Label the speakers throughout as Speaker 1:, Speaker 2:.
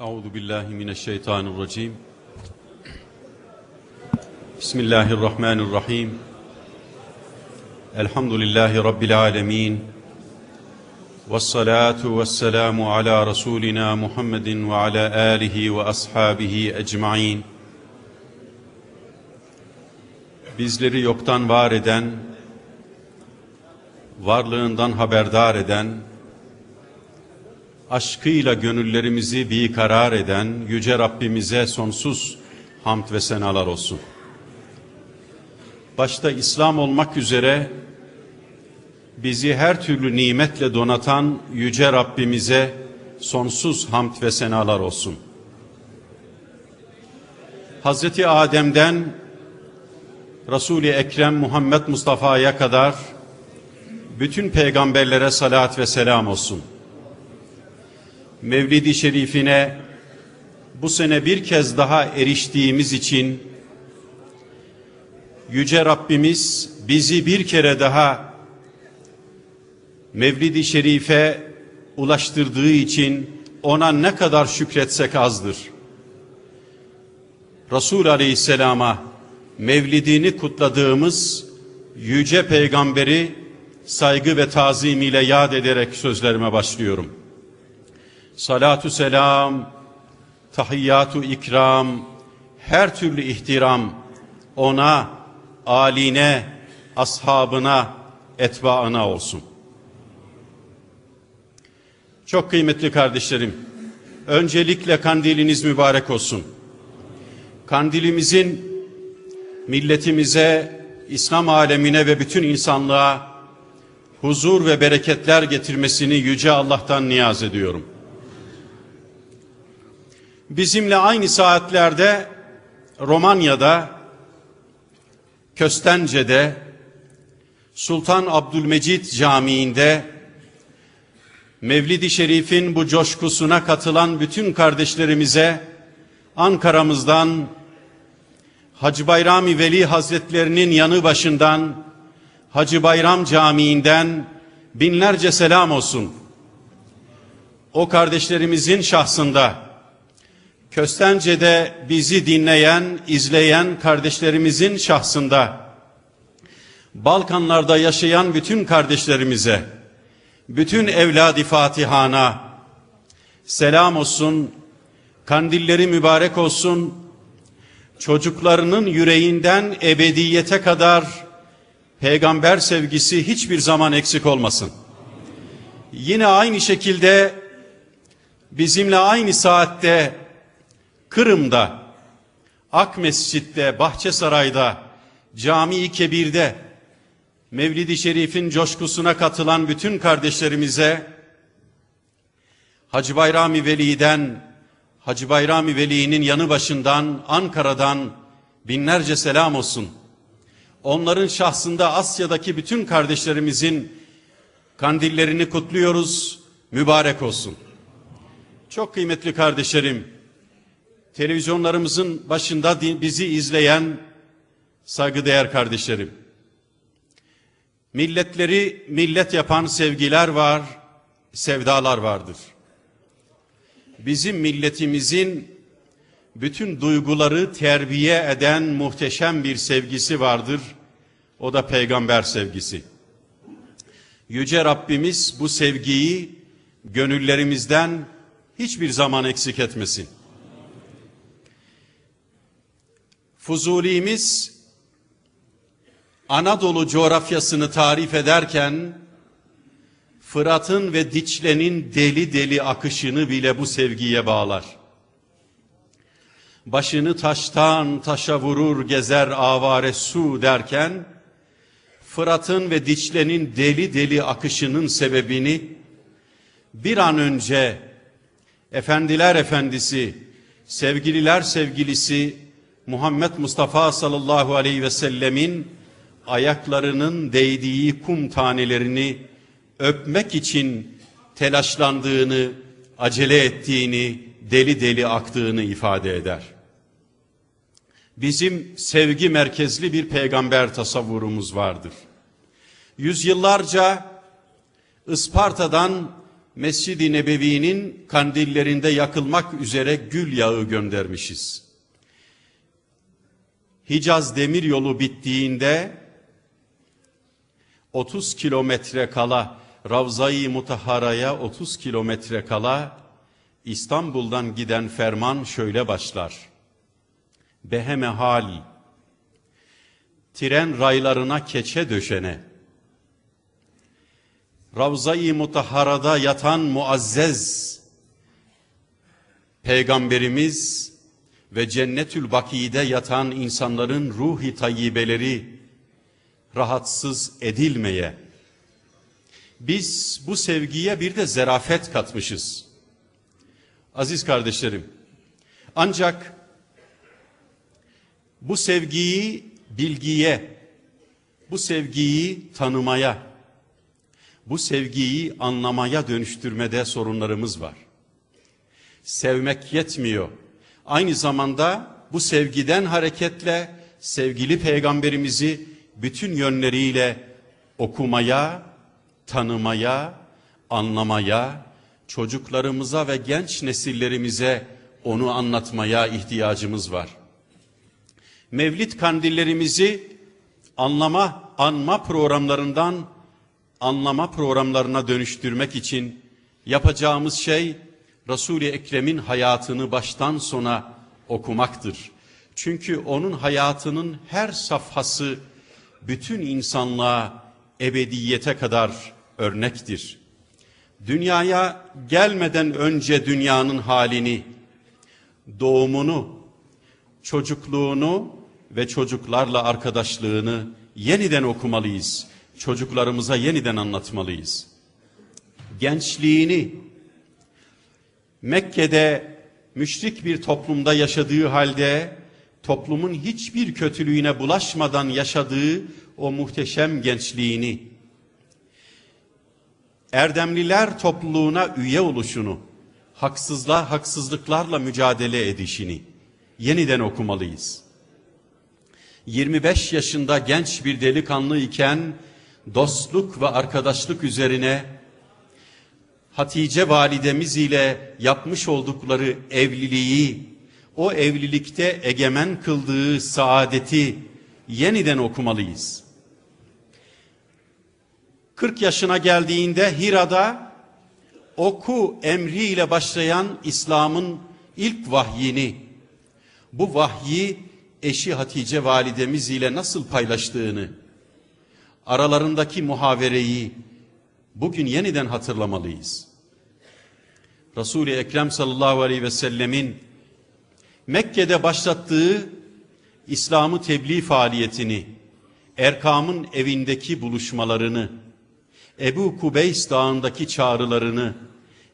Speaker 1: Euzu billahi mineşşeytanirracim. Bismillahirrahmanirrahim. Elhamdülillahi rabbil alamin. Ves salatu vesselamu ala rasulina Muhammedin ve ala alihi ve ashabihi ecmaîn. Bizleri yoktan var eden, varlığından haberdar eden, aşkıyla gönüllerimizi bir karar eden Yüce Rabbimize sonsuz hamd ve senalar olsun. Başta İslam olmak üzere bizi her türlü nimetle donatan Yüce Rabbimize sonsuz hamd ve senalar olsun. Hazreti Adem'den Resul-i Ekrem Muhammed Mustafa'ya kadar bütün peygamberlere salat ve selam olsun. Mevlid-i Şerifine bu sene bir kez daha eriştiğimiz için Yüce Rabbimiz bizi bir kere daha Mevlid-i Şerife ulaştırdığı için ona ne kadar şükretsek azdır. Resul Aleyhisselam'a Mevlidini kutladığımız Yüce Peygamberi saygı ve tazim ile yad ederek sözlerime başlıyorum. Salatu selam, tahiyyatu ikram, her türlü ihtiram ona, aline, ashabına, etbaına olsun. Çok kıymetli kardeşlerim, öncelikle kandiliniz mübarek olsun. Kandilimizin milletimize, İslam alemine ve bütün insanlığa huzur ve bereketler getirmesini yüce Allah'tan niyaz ediyorum. Bizimle aynı saatlerde Romanya'da, Köstence'de, Sultan Abdülmecit Camii'nde Mevlid-i Şerif'in bu coşkusuna katılan bütün kardeşlerimize Ankara'mızdan Hacı Bayrami Veli Hazretlerinin yanı başından Hacı Bayram Camii'nden binlerce selam olsun. O kardeşlerimizin şahsında Köstence'de bizi dinleyen, izleyen kardeşlerimizin şahsında Balkanlarda yaşayan bütün kardeşlerimize, bütün evladi Fatihana selam olsun, kandilleri mübarek olsun, çocuklarının yüreğinden ebediyete kadar peygamber sevgisi hiçbir zaman eksik olmasın. Yine aynı şekilde bizimle aynı saatte Kırım'da, Ak Mescid'de, Bahçesaray'da, Cami-i Kebir'de Mevlid-i Şerif'in coşkusuna katılan bütün kardeşlerimize Hacı Bayrami Veli'den, Hacı Bayrami Veli'nin yanı başından, Ankara'dan binlerce selam olsun. Onların şahsında Asya'daki bütün kardeşlerimizin kandillerini kutluyoruz, mübarek olsun. Çok kıymetli kardeşlerim, televizyonlarımızın başında bizi izleyen saygıdeğer kardeşlerim. Milletleri millet yapan sevgiler var, sevdalar vardır. Bizim milletimizin bütün duyguları terbiye eden muhteşem bir sevgisi vardır. O da peygamber sevgisi. Yüce Rabbimiz bu sevgiyi gönüllerimizden hiçbir zaman eksik etmesin. Fuzulimiz Anadolu coğrafyasını tarif ederken Fırat'ın ve Dicle'nin deli deli akışını bile bu sevgiye bağlar. Başını taştan taşa vurur gezer avare su derken Fırat'ın ve Dicle'nin deli deli akışının sebebini bir an önce efendiler efendisi, sevgililer sevgilisi Muhammed Mustafa sallallahu aleyhi ve sellemin ayaklarının değdiği kum tanelerini öpmek için telaşlandığını, acele ettiğini, deli deli aktığını ifade eder. Bizim sevgi merkezli bir peygamber tasavvurumuz vardır. Yüzyıllarca Isparta'dan Mescid-i Nebevi'nin kandillerinde yakılmak üzere gül yağı göndermişiz. Hicaz demiryolu bittiğinde 30 kilometre kala Ravza-i Mutahhara'ya 30 kilometre kala İstanbul'dan giden ferman şöyle başlar. Beheme hal, tren raylarına keçe döşene, Ravza-i Mutahhara'da yatan muazzez Peygamberimiz ve Cennetül Baki'de yatan insanların ruhi tayyibeleri rahatsız edilmeye, biz bu sevgiye bir de zerafet katmışız. Aziz kardeşlerim, ancak bu sevgiyi bilgiye, bu sevgiyi tanımaya, bu sevgiyi anlamaya dönüştürmede sorunlarımız var. Sevmek yetmiyor. Aynı zamanda bu sevgiden hareketle sevgili peygamberimizi bütün yönleriyle okumaya, tanımaya, anlamaya, çocuklarımıza ve genç nesillerimize onu anlatmaya ihtiyacımız var. Mevlid kandillerimizi anlama, anma programlarından anlama programlarına dönüştürmek için yapacağımız şey Resul-i Ekrem'in hayatını baştan sona okumaktır. Çünkü onun hayatının her safhası bütün insanlığa ebediyete kadar örnektir. Dünyaya gelmeden önce dünyanın halini, doğumunu, çocukluğunu ve çocuklarla arkadaşlığını yeniden okumalıyız. Çocuklarımıza yeniden anlatmalıyız. Gençliğini Mekke'de müşrik bir toplumda yaşadığı halde toplumun hiçbir kötülüğüne bulaşmadan yaşadığı o muhteşem gençliğini erdemliler topluluğuna üye oluşunu, haksızla haksızlıklarla mücadele edişini yeniden okumalıyız. 25 yaşında genç bir delikanlı iken dostluk ve arkadaşlık üzerine Hatice validemiz ile yapmış oldukları evliliği, o evlilikte egemen kıldığı saadeti yeniden okumalıyız. 40 yaşına geldiğinde Hira'da oku emriyle başlayan İslam'ın ilk vahyini, bu vahyi eşi Hatice validemiz ile nasıl paylaştığını, aralarındaki muhavereyi bugün yeniden hatırlamalıyız. Resul-i Ekrem sallallahu aleyhi ve sellemin Mekke'de başlattığı İslam'ı tebliğ faaliyetini, Erkam'ın evindeki buluşmalarını, Ebu Kubeys dağındaki çağrılarını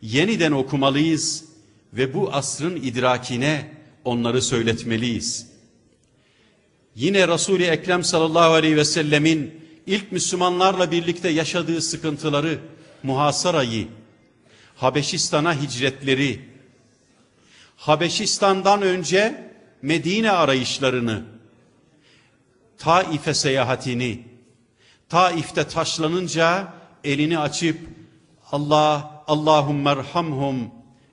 Speaker 1: yeniden okumalıyız ve bu asrın idrakine onları söyletmeliyiz. Yine Resul-i Ekrem sallallahu aleyhi ve sellemin ilk Müslümanlarla birlikte yaşadığı sıkıntıları, muhasarayı, Habeşistan'a hicretleri, Habeşistan'dan önce Medine arayışlarını, Taif'e seyahatini, Taif'te taşlanınca elini açıp Allah Allahümme erhamhum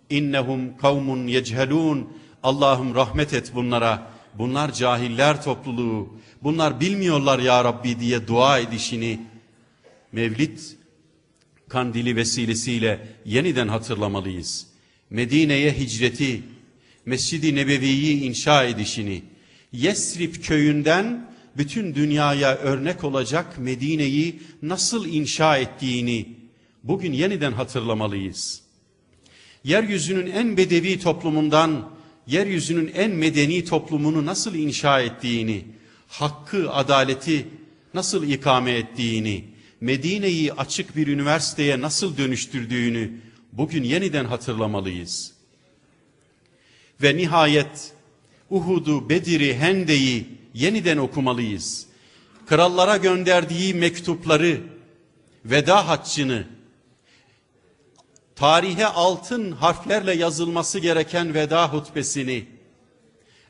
Speaker 1: innehum kavmun yechelun Allah'ım rahmet et bunlara bunlar cahiller topluluğu bunlar bilmiyorlar ya Rabbi diye dua edişini Mevlid kandili vesilesiyle yeniden hatırlamalıyız. Medine'ye hicreti, Mescid-i Nebevi'yi inşa edişini, Yesrib köyünden bütün dünyaya örnek olacak Medine'yi nasıl inşa ettiğini bugün yeniden hatırlamalıyız. Yeryüzünün en bedevi toplumundan yeryüzünün en medeni toplumunu nasıl inşa ettiğini, hakkı, adaleti nasıl ikame ettiğini, Medine'yi açık bir üniversiteye nasıl dönüştürdüğünü bugün yeniden hatırlamalıyız. Ve nihayet Uhud'u, Bedir'i, Hende'yi yeniden okumalıyız. Krallara gönderdiği mektupları, veda haccını, tarihe altın harflerle yazılması gereken veda hutbesini,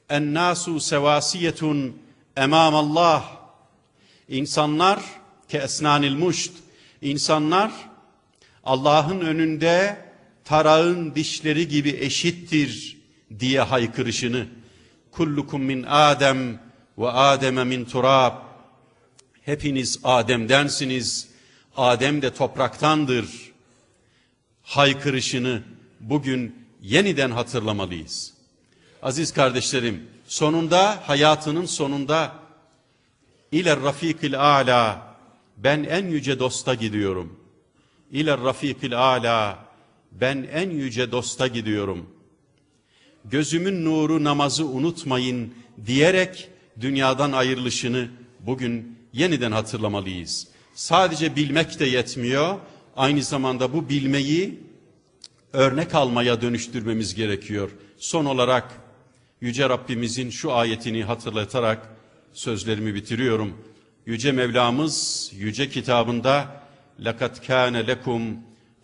Speaker 1: Ennasu sevasiyetun emamallah, insanlar ke esnanil muşt, insanlar Allah'ın önünde tarağın dişleri gibi eşittir diye haykırışını. Kullukum min Adem ve Adem'e min turab. Hepiniz Adem'densiniz. Adem de topraktandır haykırışını bugün yeniden hatırlamalıyız. Aziz kardeşlerim, sonunda hayatının sonunda İler rafikil ala ben en yüce dosta gidiyorum. İler rafikil ala ben en yüce dosta gidiyorum. Gözümün nuru namazı unutmayın diyerek dünyadan ayrılışını bugün yeniden hatırlamalıyız. Sadece bilmek de yetmiyor aynı zamanda bu bilmeyi örnek almaya dönüştürmemiz gerekiyor. Son olarak Yüce Rabbimizin şu ayetini hatırlatarak sözlerimi bitiriyorum. Yüce Mevlamız yüce kitabında "Lekad kana lekum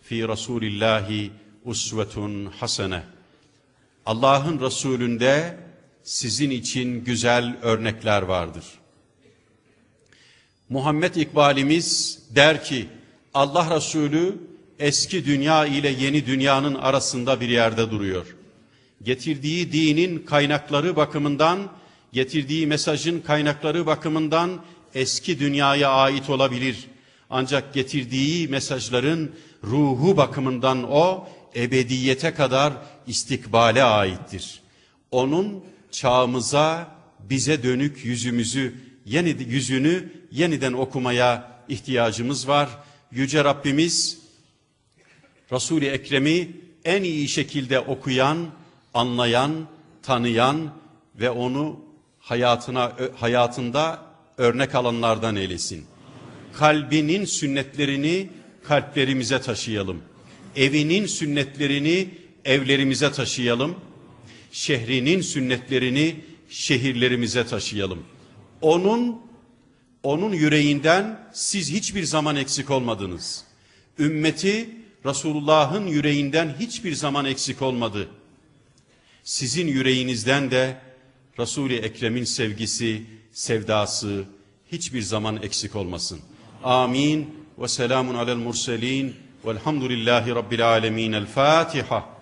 Speaker 1: fi Rasulillahi usvetun hasene." Allah'ın Resulünde sizin için güzel örnekler vardır. Muhammed İkbalimiz der ki: Allah Resulü eski dünya ile yeni dünyanın arasında bir yerde duruyor. Getirdiği dinin kaynakları bakımından, getirdiği mesajın kaynakları bakımından eski dünyaya ait olabilir. Ancak getirdiği mesajların ruhu bakımından o ebediyete kadar istikbale aittir. Onun çağımıza, bize dönük yüzümüzü, yeni, yüzünü yeniden okumaya ihtiyacımız var. Yüce Rabbimiz Resul-i Ekrem'i en iyi şekilde okuyan, anlayan, tanıyan ve onu hayatına hayatında örnek alanlardan eylesin. Kalbinin sünnetlerini kalplerimize taşıyalım. Evinin sünnetlerini evlerimize taşıyalım. Şehrinin sünnetlerini şehirlerimize taşıyalım. Onun onun yüreğinden siz hiçbir zaman eksik olmadınız. Ümmeti Resulullah'ın yüreğinden hiçbir zaman eksik olmadı. Sizin yüreğinizden de Resul-i Ekrem'in sevgisi, sevdası hiçbir zaman eksik olmasın. Amin ve selamun alel murselin velhamdülillahi rabbil alemin. El Fatiha.